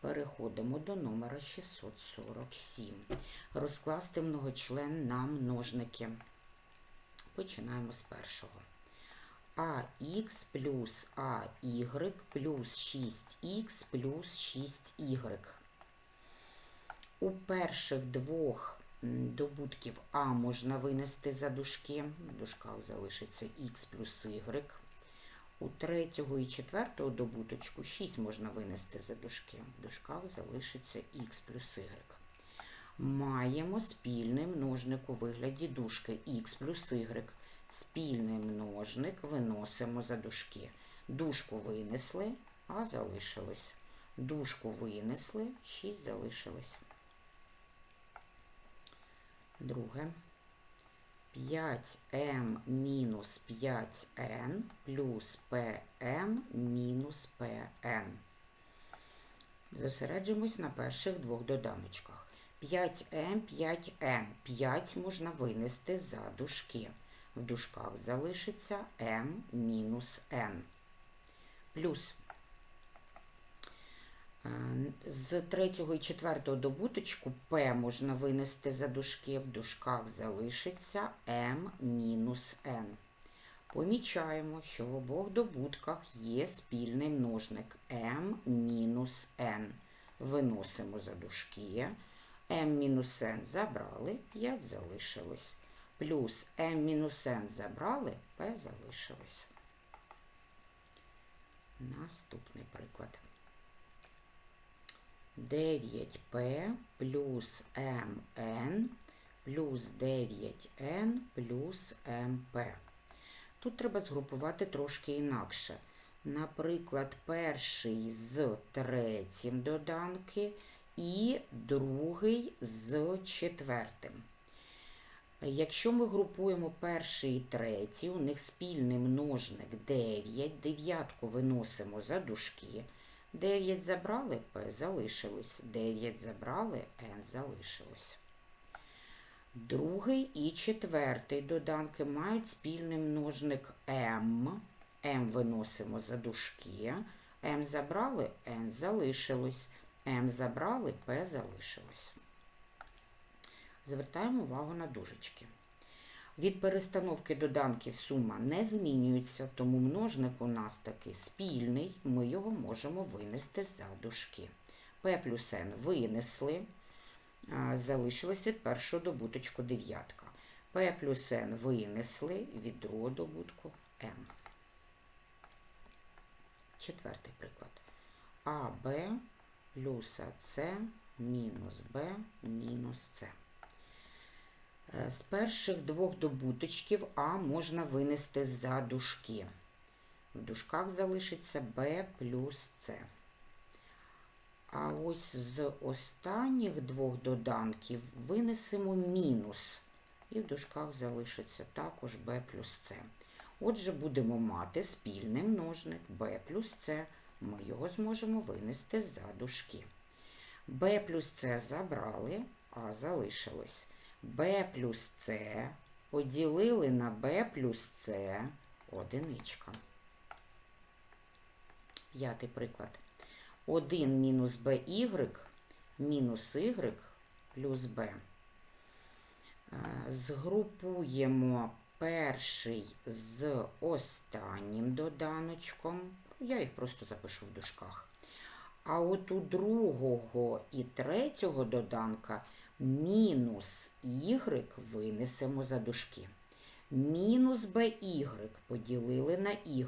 Переходимо до номера 647. Розкласти многочлен на множники. Починаємо з першого. АХ плюс АY плюс 6х плюс 6y. У перших двох добутків А можна винести за дужки. В дужках залишиться х плюс y. У третього і четвертого добуточку 6 можна винести за дужки. В дужках залишиться х плюс y. Маємо спільний множник у вигляді дужки х плюс y. Спільний множник виносимо за дужки. Дужку винесли, а залишилось. Дужку винесли, 6 залишилось. Друге. 5m мінус 5n плюс pm мінус pn. Зосереджимось на перших двох доданочках. 5m, 5n. 5 можна винести за дужки. В дужках залишиться m мінус n. Плюс з третього і четвертого добуточку P можна винести за дужки, в дужках залишиться M мінус N. Помічаємо, що в обох добутках є спільний множник M мінус N. Виносимо за дужки. M мінус N забрали, 5 залишилось. Плюс M мінус N забрали, P залишилось. Наступний приклад. 9p плюс mn плюс 9n плюс mp. Тут треба згрупувати трошки інакше. Наприклад, перший з третім доданки і другий з четвертим. Якщо ми групуємо перший і третій, у них спільний множник 9, дев'ятку виносимо за дужки. 9 забрали, П залишилось. 9 забрали, Н залишилось. Другий і четвертий доданки мають спільний множник М. М виносимо за дужки. М забрали, Н залишилось. М забрали, П залишилось. Звертаємо увагу на дужечки. Від перестановки доданків сума не змінюється, тому множник у нас такий спільний, ми його можемо винести за дужки. P плюс N винесли, залишилось від першого добуточку дев'ятка. P плюс N винесли від другого добутку M. Четвертий приклад. АБ плюс АС мінус Б мінус С. З перших двох добуточків А можна винести за дужки. В дужках залишиться Б плюс С. А ось з останніх двох доданків винесемо мінус. І в дужках залишиться також Б плюс С. Отже, будемо мати спільний множник Б плюс С. Ми його зможемо винести за дужки. Б плюс С забрали, а залишилось. B плюс c поділили на b плюс c одиничка. П'ятий приклад. 1 мінус by мінус y плюс b. Е, Згрупуємо перший з останнім доданочком. Я їх просто запишу в дужках. А от у другого і третього доданка мінус y винесемо за дужки. Мінус by поділили на y.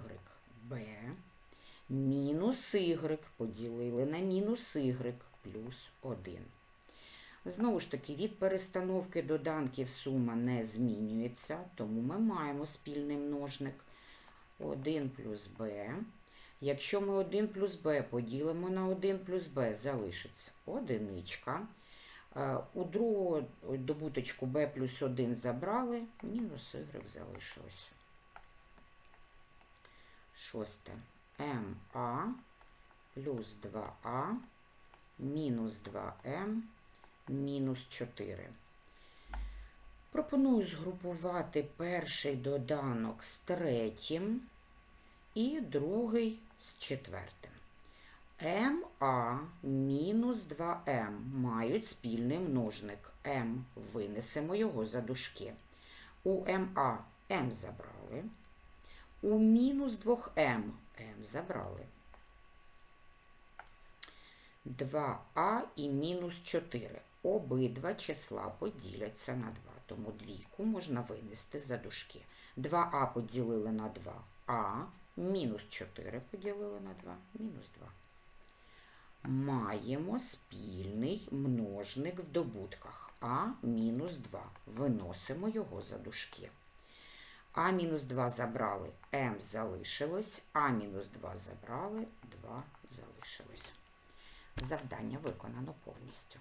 b. Мінус y поділили на мінус y плюс 1. Знову ж таки, від перестановки доданків сума не змінюється, тому ми маємо спільний множник 1 плюс b. Якщо ми 1 плюс b поділимо на 1 плюс b, залишиться одиничка. Е, У другу добуточку b плюс 1 забрали, мінус y залишилось. Шосте. МА плюс 2а мінус 2м мінус 4. Пропоную згрупувати перший доданок з третім і другий з четвертим. МА мінус 2М мають спільний множник М. Винесемо його за дужки. У МА М забрали. У мінус 2М М забрали. 2А і мінус 4. Обидва числа поділяться на 2. Тому двійку можна винести за дужки. 2А поділили на 2А, мінус 4 поділили на 2, мінус 2. Маємо спільний множник в добутках. А мінус 2. Виносимо його за дужки. А мінус 2 забрали, М залишилось, А мінус 2 забрали, 2 залишилось. Завдання виконано повністю.